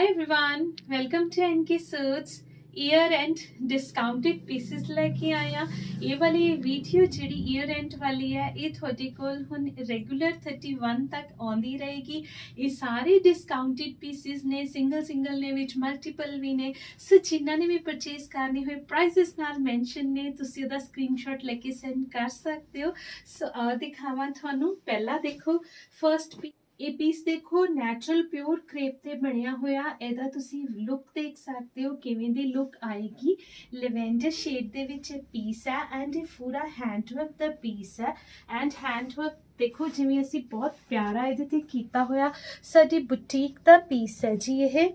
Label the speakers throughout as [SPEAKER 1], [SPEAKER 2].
[SPEAKER 1] Hi everyone, welcome to NK Suits. Year end discounted pieces ਲੈ ਕੇ ਆਇਆ ਇਹ ਵਾਲੀ ਵੀਡੀਓ ਜਿਹੜੀ ਈਅਰ ਐਂਡ ਵਾਲੀ ਹੈ ਇਹ ਤੁਹਾਡੇ ਕੋਲ ਹੁਣ ਰੈਗੂਲਰ 31 ਤੱਕ ਆਉਂਦੀ ਰਹੇਗੀ ਇਹ ਸਾਰੇ ਡਿਸਕਾਊਂਟਡ ਪੀਸਿਸ ਨੇ ਸਿੰਗਲ ਸਿੰਗਲ ਨੇ ਵਿੱਚ ਮਲਟੀਪਲ ਵੀ ਨੇ ਸੋ ਜਿਨ੍ਹਾਂ ਨੇ ਵੀ ਪਰਚੇਸ ਕਰਨੇ ਹੋਏ ਪ੍ਰਾਈਸਸ ਨਾਲ ਮੈਂਸ਼ਨ ਨੇ ਤੁਸੀਂ ਉਹਦਾ ਸਕਰੀਨਸ਼ਾਟ ਲੈ ਕੇ ਸੈਂਡ ਕਰ ਸਕਦੇ ਹੋ ਸੋ ਆ ਦਿਖਾਵਾਂ ਤੁਹਾਨੂੰ ਪਹਿਲਾਂ ਦੇਖੋ ਫਰਸਟ ਪੀਸ ਇਹ ਪੀਸ ਦੇਖੋ ਨੈਚੁਰਲ ਪਿਓਰ ਕ੍ਰੇਪ ਤੇ ਬਣਿਆ ਹੋਇਆ। ਇਹਦਾ ਤੁਸੀਂ ਲੁੱਕ ਦੇਖ ਸਕਦੇ ਹੋ, ਕਿਵੇਂ ਦੀ ਲੁੱਕ ਆਏਗੀ। ਲੈਵੈਂਡਰ ਸ਼ੇਡ ਦੇ ਵਿੱਚ ਇਹ ਪੀਸ ਹੈ ਐਂਡ ਇਹ ਪੂਰਾ ਹੈਂਡਵਰਕ ਦਾ ਪੀਸ ਹੈ। ਐਂਡ ਹੈਂਡਵਰਕ ਦੇਖੋ, ਜਿਵੇਂ ਅਸੀਂ ਬਹੁਤ ਪਿਆਰਾ ਇਹਦੇ ਤੇ ਕੀਤਾ ਹੋਇਆ, ਸਾਡੀ ਬੁਟੀਕ ਦਾ ਪੀਸ ਹੈ ਜੀ ਇਹ।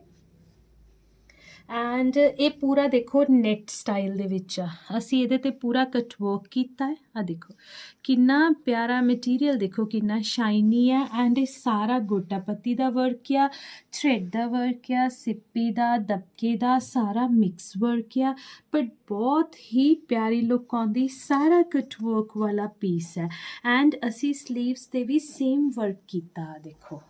[SPEAKER 1] ਐਂਡ ਇਹ ਪੂਰਾ ਦੇਖੋ ਨੈਟ ਸਟਾਈਲ ਦੇ ਵਿੱਚ ਆ। ਅਸੀਂ ਇਹਦੇ ਤੇ ਪੂਰਾ ਕਟ ਵਰਕ ਕੀਤਾ ਹੈ। ਆ ਦੇਖੋ, ਕਿੰਨਾ ਪਿਆਰਾ ਮਟੀਰੀਅਲ ਦੇਖੋ, ਕਿੰਨਾ ਸ਼ਾਈਨੀ ਹੈ। ਐਂਡ ਇਹ ਸਾਰਾ ਗੋਟਾਪੱਤੀ ਦਾ ਵਰਕ ਆ ਥ੍ਰੈਡ ਦਾ ਵਰਕ ਆ, ਸਿੱਪੀ ਦਾ, ਦਬਕੇ ਦਾ, ਸਾਰਾ ਮਿਕਸ ਵਰਕ ਆ। ਬਟ ਬਹੁਤ ਹੀ ਪਿਆਰੀ ਲੁੱਕ ਆਉਂਦੀ, ਸਾਰਾ ਕਟ ਵਰਕ ਵਾਲਾ ਪੀਸ ਹੈ। ਐਂਡ ਅਸੀਂ ਸਲੀਵਸ ਤੇ ਵੀ ਸੇਮ ਵਰਕ ਕੀਤਾ ਆ ਦੇਖੋ।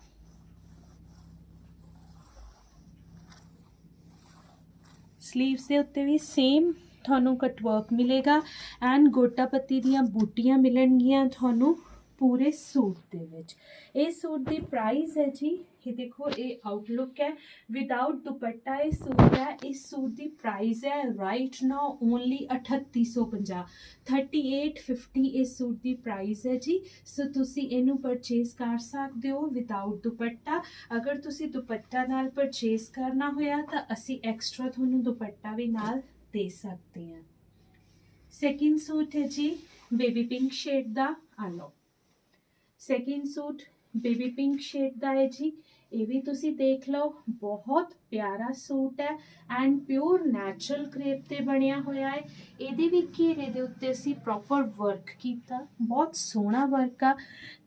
[SPEAKER 1] ਸਲੀਵਸ ਦੇ ਉੱਤੇ ਵੀ ਸੇਮ ਤੁਹਾਨੂੰ ਕਟਵਰਕ ਮਿਲੇਗਾ ਐਂਡ ਗੋਟਾ ਪੱਤੀ ਦੀਆਂ ਬੂਟੀਆਂ ਮਿਲਣਗੀਆਂ ਤੁਹਾਨੂੰ। ਪੂਰੇ ਸੂਟ ਦੇ ਵਿੱਚ। ਇਹ ਸੂਟ ਦੀ ਪ੍ਰਾਈਸ ਹੈ ਜੀ, ਇਹ ਦੇਖੋ, ਇਹ ਆਊਟਲੁੱਕ ਹੈ। ਵਿਦਆਊਟ ਦੁਪੱਟਾ ਇਹ ਸੂਟ ਹੈ, ਇਸ ਸੂਟ ਦੀ ਪ੍ਰਾਈਸ ਹੈ ਰਾਈਟ ਨਾਓ ਓਨਲੀ 3850 3850 ਇਸ ਸੂਟ ਦੀ ਪ੍ਰਾਈਸ ਹੈ ਜੀ। ਸੋ ਤੁਸੀਂ ਇਹਨੂੰ ਪਰਚੇਸ ਕਰ ਸਕਦੇ ਹੋ ਵਿਦਆਊਟ ਦੁਪੱਟਾ। ਅਗਰ ਤੁਸੀਂ ਦੁਪੱਟਾ ਨਾਲ ਪਰਚੇਸ ਕਰਨਾ ਹੋਇਆ ਤਾਂ ਅਸੀਂ ਐਕਸਟਰਾ ਤੁਹਾਨੂੰ ਦੁਪੱਟਾ ਵੀ ਨਾਲ ਦੇ ਸਕਦੇ ਹਾਂ। ਸੈਕਿੰਡ ਸੂਟ ਹੈ ਜੀ ਬੇਬੀ ਪਿੰਕ ਸ਼ੇਡ ਦਾ। ਆ ਲਓ। Second suit baby pink shade ਦਾ ਹੈ ਜੀ। ਇਹ ਵੀ ਤੁਸੀਂ ਦੇਖ ਲਓ, ਬਹੁਤ ਪਿਆਰਾ ਸੂਟ ਹੈ ਐਂਡ ਪਿਓਰ ਨੈਚੁਰਲ ਕ੍ਰੇਪ ਤੇ ਬਣਿਆ ਹੋਇਆ ਹੈ। ਇਹਦੇ ਵੀ ਘੇਰੇ ਦੇ ਉੱਤੇ ਅਸੀਂ ਪ੍ਰੋਪਰ ਵਰਕ ਕੀਤਾ, ਬਹੁਤ ਸੋਹਣਾ ਵਰਕ ਆ।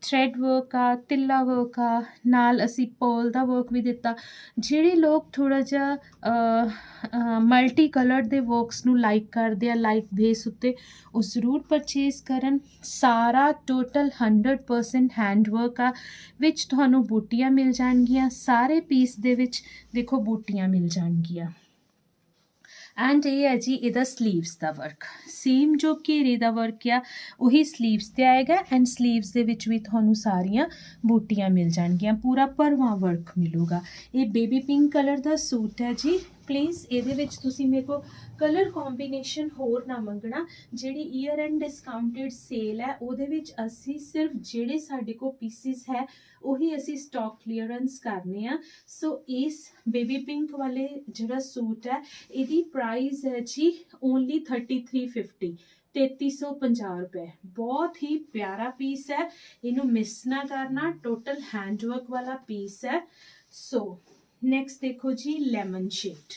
[SPEAKER 1] ਥ੍ਰੈਡ ਵਰਕ ਆ, ਤਿੱਲਾ ਵਰਕ ਆ, ਨਾਲ ਅਸੀਂ ਪਰਲ ਦਾ ਵਰਕ ਵੀ ਦਿੱਤਾ। ਜਿਹੜੇ ਲੋਕ ਥੋੜਾ ਜਿਹਾ ਮਲਟੀ ਕਲਰਡ ਦੇ ਵਰਕਸ ਨੂੰ ਲਾਈਕ ਕਰਦੇ ਆ ਲਾਈਕ ਬੇਸ ਉੱਤੇ, ਉਹ ਜ਼ਰੂਰ ਪਰਚੇਸ ਕਰਨ। ਸਾਰਾ ਟੋਟਲ 100% ਹੈਂਡ ਵਰਕ ਆ, ਵਿੱਚ ਤੁਹਾਨੂੰ ਬੂਟੀਆਂ ਮਿਲ ਜਾਣਗੀਆਂ। ਹੋਣਗੀਆਂ ਸਾਰੇ ਪੀਸ ਦੇ ਵਿੱਚ ਦੇਖੋ ਬੂਟੀਆਂ ਮਿਲ ਜਾਣਗੀਆਂ। ਐਂਡ ਇਹ ਹੈ ਜੀ ਇਹਦਾ ਸਲੀਵਸ ਦਾ ਵਰਕ ਸੇਮ ਜੋ ਘੇਰੇ ਦਾ ਵਰਕ ਆ, ਉਹੀ ਸਲੀਵਸ ਤੇ ਆਏਗਾ ਐਂਡ ਸਲੀਵਸ ਦੇ ਵਿੱਚ ਵੀ ਤੁਹਾਨੂੰ ਸਾਰੀਆਂ ਬੂਟੀਆਂ ਮਿਲ ਜਾਣਗੀਆਂ। ਪੂਰਾ ਭਰਵਾ ਵਰਕ ਮਿਲੂਗਾ। ਇਹ ਬੇਬੀ ਪਿੰਕ ਕਲਰ ਦਾ ਸੂਟ ਹੈ ਜੀ। ਪਲੀਜ਼ ਇਹਦੇ ਵਿੱਚ ਤੁਸੀਂ ਮੇਰੇ ਕੋ ਕਲਰ ਕੰਬੀਨੇਸ਼ਨ ਹੋਰ ਨਾ ਮੰਗਣਾ। ਜਿਹੜੀ ਈਅਰ ਐਂਡ ਡਿਸਕਾਊਂਟਡ ਸੇਲ ਹੈ, ਉਹਦੇ ਵਿੱਚ ਅਸੀਂ ਸਿਰਫ ਜਿਹੜੇ ਸਾਡੇ ਕੋ ਪੀਸਿਸ ਹੈ, ਉਹੀ ਅਸੀਂ ਸਟਾਕ ਕਲੀਅਰੈਂਸ ਕਰਨੇ ਆ। ਸੋ ਇਸ ਬੇਬੀ ਪਿੰਕ ਵਾਲੇ ਜਿਹੜਾ ਸੂਟ ਹੈ, ਇਹਦੀ ਪ੍ਰਾਈਸ ਹੈ ਜੀ ਓਨਲੀ 3350 3350 ਰੁਪਏ। ਬਹੁਤ ਹੀ ਪਿਆਰਾ ਪੀਸ ਹੈ। ਇਹਨੂੰ ਮਿਸ ਨਾ ਕਰਨਾ ਟੋਟਲ ਹੈਂਡਵਰਕ ਵਾਲਾ ਪੀਸ ਹੈ। ਸੋ ਨੈਕਸਟ ਦੇਖੋ ਜੀ ਲੈਮਨ ਸ਼ੇਡ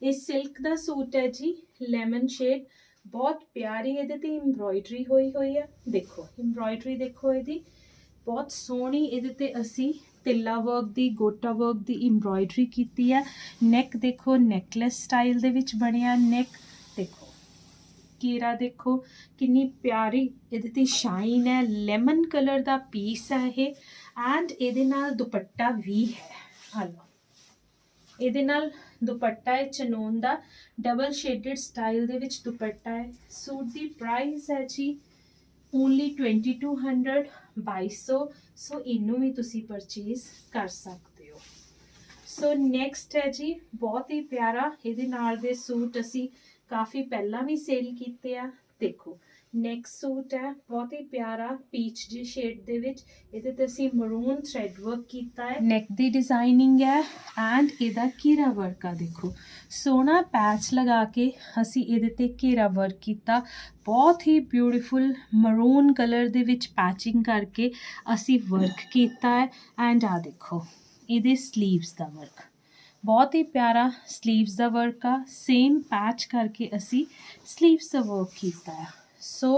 [SPEAKER 1] ਇਹ ਸਿਲਕ ਦਾ ਸੂਟ ਹੈ ਜੀ ਲੈਮਨ ਸ਼ੇਡ ਬਹੁਤ ਪਿਆਰੀ ਇਹਦੇ ਤੇ ਐਮਬ੍ਰੋਇਡਰੀ ਹੋਈ ਹੋਈ ਹੈ ਦੇਖੋ ਐਮਬ੍ਰੋਇਡਰੀ ਦੇਖੋ ਇਹਦੀ। ਬਹੁਤ ਸੋਹਣੀ ਇਹਦੇ ਤੇ ਅਸੀਂ ਤਿੱਲਾ ਵਰਕ ਦੀ, ਗੋਟਾ ਵਰਕ ਦੀ ਐਮਬ੍ਰੋਇਡਰੀ ਕੀਤੀ ਹੈ ਨੈਕ ਦੇਖੋ ਨੈਕਲੈਸ ਸਟਾਈਲ ਦੇ ਵਿੱਚ ਬਣਿਆ ਨੈਕ ਦੇਖੋ, ਕੀਰਾ ਦੇਖੋ, ਕਿੰਨੀ ਪਿਆਰੀ ਇਹਦੇ ਤੇ ਸ਼ਾਈਨ ਹੈ। ਲੈਮਨ ਕਲਰ ਦਾ ਪੀਸ ਹੈ ਇਹ। ਐਂਡ ਇਹਦੇ ਨਾਲ ਦੁਪੱਟਾ ਵੀ ਹੈ। ਹਲੋ। ਇਹਦੇ ਨਾਲ ਦੁਪੱਟਾ ਹੈ ਚਨੋਨ ਦਾ ਡਬਲ ਸ਼ੇਡਡ ਸਟਾਈਲ ਦੇ ਵਿੱਚ ਦੁਪੱਟਾ ਹੈ। ਸੂਟ ਦੀ ਪ੍ਰਾਈਸ ਹੈ ਜੀ ਓਨਲੀ 2200 2200 ਸੋ। ਇਹਨੂੰ ਵੀ ਤੁਸੀਂ ਪਰਚੇਸ ਕਰ ਸਕਦੇ ਹੋ। ਸੋ ਨੈਕਸਟ ਹੈ ਜੀ ਬਹੁਤ ਹੀ ਪਿਆਰਾ। ਇਹਦੇ ਨਾਲ ਦੇ ਸੂਟ ਅਸੀਂ ਕਾਫੀ ਪਹਿਲਾਂ ਵੀ ਸੇਲ ਕੀਤੇ ਆ। ਦੇਖੋ ਨੈਕ ਸੂਟ ਹੈ, ਬਹੁਤ ਹੀ ਪਿਆਰਾ ਪੀਚ ਜੀ ਸ਼ੇਡ ਦੇ ਵਿੱਚ। ਇਹਦੇ ਤੇ ਅਸੀਂ ਮਰੂਨ ਥਰੈਡ ਵਰਕ ਕੀਤਾ ਹੈ। ਨੈਕ ਦੀ ਡਿਜ਼ਾਈਨਿੰਗ ਹੈ ਐਂਡ ਇਹਦਾ ਘੇਰਾ ਵਰਕ ਆ, ਦੇਖੋ। ਸੋਨਾ ਪੈਚ ਲਗਾ ਕੇ ਅਸੀਂ ਇਹਦੇ ਤੇ ਘੇਰਾ ਵਰਕ ਕੀਤਾ। ਬਹੁਤ ਹੀ ਬਿਊਟੀਫੁਲ ਮਰੂਨ ਕਲਰ ਦੇ ਵਿੱਚ ਪੈਚਿੰਗ ਕਰਕੇ ਅਸੀਂ ਵਰਕ ਕੀਤਾ ਹੈ। ਐਂਡ ਆ ਦੇਖੋ, ਇਹਦੇ ਸਲੀਵਸ ਦਾ ਵਰਕ ਬਹੁਤ ਹੀ ਪਿਆਰਾ ਸਲੀਵਸ ਦਾ ਵਰਕ ਆ। ਸੇਮ ਪੈਚ ਕਰਕੇ ਅਸੀਂ ਸਲੀਵਸ ਦਾ ਵਰਕ ਕੀਤਾ ਹੈ। ਸੋ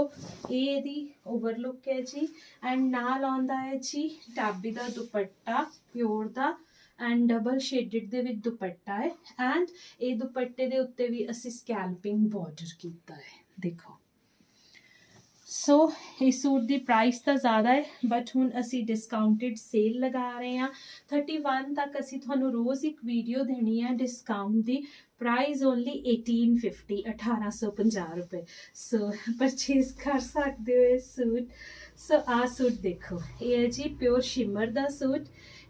[SPEAKER 1] ਇਹ ਇਹਦੀ ਓਵਰਲੁੱਕ ਹੈ ਜੀ ਐਂਡ ਨਾਲ ਆਉਂਦਾ ਹੈ ਜੀ ਟਾਬੀ ਦਾ ਦੁਪੱਟਾ, ਪਿਓਰ ਦਾ ਐਂਡ ਡਬਲ ਸ਼ੇਡਡ ਦੇ ਵਿੱਚ ਦੁਪੱਟਾ ਹੈ ਐਂਡ ਇਹ ਦੁਪੱਟੇ ਦੇ ਉੱਤੇ ਵੀ ਅਸੀਂ ਸਕੈਲਪਿੰਗ ਬਾਰਡਰ ਕੀਤਾ ਹੈ, ਦੇਖੋ। ਸੋ ਇਸ ਸੂਟ ਦੀ ਪ੍ਰਾਈਸ ਤਾਂ ਜ਼ਿਆਦਾ ਹੈ ਬਟ ਹੁਣ ਅਸੀਂ ਡਿਸਕਾਊਂਟਡ ਸੇਲ ਲਗਾ ਰਹੇ ਹਾਂ। 31 ਤੱਕ ਅਸੀਂ ਤੁਹਾਨੂੰ ਰੋਜ਼ ਇੱਕ ਵੀਡੀਓ ਦੇਣੀ ਹੈ ਡਿਸਕਾਊਂਟ ਦੀ। ਪ੍ਰਾਈਸ ਓਨਲੀ 1850 1850 ਰੁਪਏ। ਸੋ ਪਰਚੇਸ ਕਰ ਸਕਦੇ ਹੋ ਇਹ ਸੂਟ। ਸੋ ਆ ਸੂਟ ਦੇਖੋ। ਇਹ ਹੈ ਜੀ ਪਿਓਰ ਸ਼ਿਮਰ ਦਾ ਸੂਟ।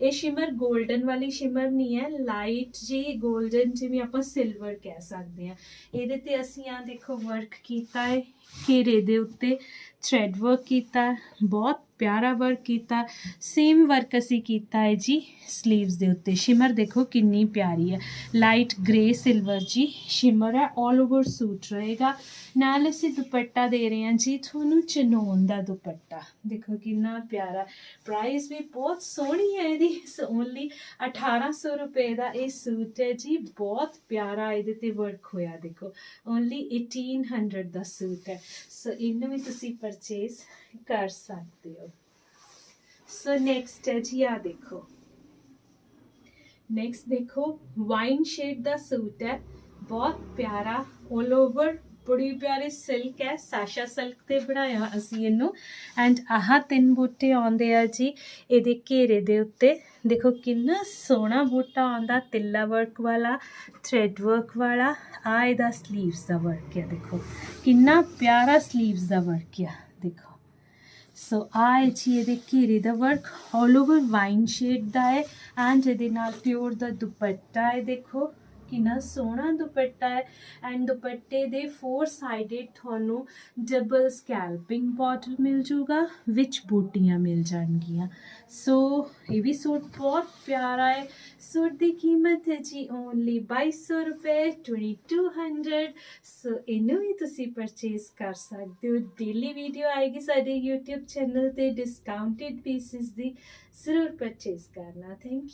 [SPEAKER 1] ਇਹ ਸ਼ਿਮਰ 골ਡਨ ਵਾਲੀ ਸ਼ਿਮਰ ਨਹੀਂ ਹੈ। ਲਾਈਟ ਜੀ 골ਡਨ ਜਿਵੇਂ ਆਪਾਂ ਸਿਲਵਰ ਕਹਿ ਸਕਦੇ ਹਾਂ। ਇਹਦੇ ਤੇ ਅਸੀਂ ਆ ਦੇਖੋ ਵਰਕ ਕੀਤਾ ਹੈ। ਘੇਰੇ ਦੇ ਉੱਤੇ ਥ੍ਰੈਡ ਵਰਕ ਕੀਤਾ, ਬਹੁਤ ਪਿਆਰਾ ਵਰਕ ਕੀਤਾ ਸੇਮ ਵਰਕ ਅਸੀਂ ਕੀਤਾ ਹੈ ਜੀ 슬ੀਵਸ ਦੇ ਉੱਤੇ। ਸ਼ਿਮਰ ਦੇਖੋ ਕਿੰਨੀ ਪਿਆਰੀ ਹੈ। ਲਾਈਟ ਗ੍ਰੇ ਸਿਲਵਰ ਜੀ ਸ਼ਿਮਰ ਹੈ 올 ਓਵਰ ਸੂਟ ਰਹੇਗਾ। ਨਾਲ ਅਸੀਂ ਦੁਪੱਟਾ ਦੇ ਰਹੇ ਹਾਂ ਜੀ, ਤੁਹਾਨੂੰ ਚਨੋਨ ਦਾ ਦੁਪੱਟਾ। ਦੇਖੋ ਕਿੰਨਾ ਪਿਆਰਾ। ਪ੍ਰਾਈਸ ਵੀ ਬਹੁਤ ਸੋਹਣੀ ਹੈ ਇਹਦੀ ਓਨਲੀ 1800 ਰੁਪਏ ਦਾ ਇਹ ਸੂਟ ਹੈ ਜੀ, ਬਹੁਤ ਪਿਆਰਾ ਇਹਦੇ ਤੇ ਵਰਕ ਹੋਇਆ ਦੇਖੋ। ਓਨਲੀ 1800 ਦਾ ਸੂਟ ਹੈ। ਸੋ ਇਹਨੂੰ ਵੀ ਤੁਸੀਂ ਪਰਚੇਸ ਕਰ ਸਕਦੇ ਹੋ ਸੋ ਨੈਕਸਟ ਹੈ ਜੀ ਆ ਦੇਖੋ ਨੈਕਸਟ ਦੇਖੋ ਵਾਈਨ ਸ਼ੇਡ ਦਾ ਸੂਟ ਹੈ ਬਹੁਤ ਪਿਆਰਾ 올 ਓਵਰ ਬੜੀ ਪਿਆਰੀ ਸਿਲਕ ਹੈ ਸਾਸ਼ਾ ਸਿਲਕ ਤੇ ਬਣਾਇਆ ਅਸੀਂ ਇਹਨੂੰ। ਐਂਡ ਆਹ ਤਿੰਨ ਬੂਟੇ ਆਉਂਦੇ ਆ ਜੀ, ਇਹਦੇ ਘੇਰੇ ਦੇ ਉੱਤੇ। ਦੇਖੋ ਕਿੰਨਾ ਸੋਹਣਾ ਬੂਟਾ ਆਉਂਦਾ, ਤਿੱਲਾ ਵਰਕ ਵਾਲਾ ਥ੍ਰੈਡ ਵਰਕ ਵਾਲਾ। ਆ ਇਹਦਾ 슬ੀਵਸ ਦਾ ਵਰਕ ਹੈ ਦੇਖੋ। ਕਿੰਨਾ ਪਿਆਰਾ 슬ੀਵਸ ਦਾ ਵਰਕ ਹੈ ਦੇਖੋ। ਸੋ ਆ ਹੈ ਜੀ ਇਹਦੇ ਘੇਰੇ ਦਾ work all over wine shade ਦਾ ਹੈ। ਐਂਡ ਇਹਦੇ ਨਾਲ ਪਿਓਰ ਦਾ ਦੁਪੱਟਾ ਹੈ, ਦੇਖੋ। ਕਿੰਨਾ ਸੋਹਣਾ ਦੁਪੱਟਾ ਹੈ ਐਂਡ ਦੁਪੱਟੇ ਦੇ ਫੋਰ ਸਾਈਡਡ ਤੁਹਾਨੂੰ ਡਬਲ ਸਕੈਲਪਿੰਗ ਬਾਟਲ ਮਿਲ ਜੂਗਾ ਵਿੱਚ ਬੂਟੀਆਂ ਮਿਲ ਜਾਣਗੀਆਂ। ਸੋ ਇਹ ਵੀ ਸੂਟ ਬਹੁਤ ਪਿਆਰਾ ਹੈ। ਸੂਟ ਦੀ ਕੀਮਤ ਹੈ ਜੀ ਓਨਲੀ 2200 ਰੁਪਏ 2200 ਸੋ ਇਹਨੂੰ ਵੀ ਤੁਸੀਂ ਪਰਚੇਸ ਕਰ ਸਕਦੇ ਹੋ। ਡੇਲੀ ਵੀਡੀਓ ਆਏਗੀ ਸਾਡੇ YouTube ਚੈਨਲ ਤੇ ਡਿਸਕਾਊਂਟਡ ਪੀਸਿਸ ਦੀ। ਜ਼ਰੂਰ ਪਰਚੇਸ ਕਰਨਾ। Thank you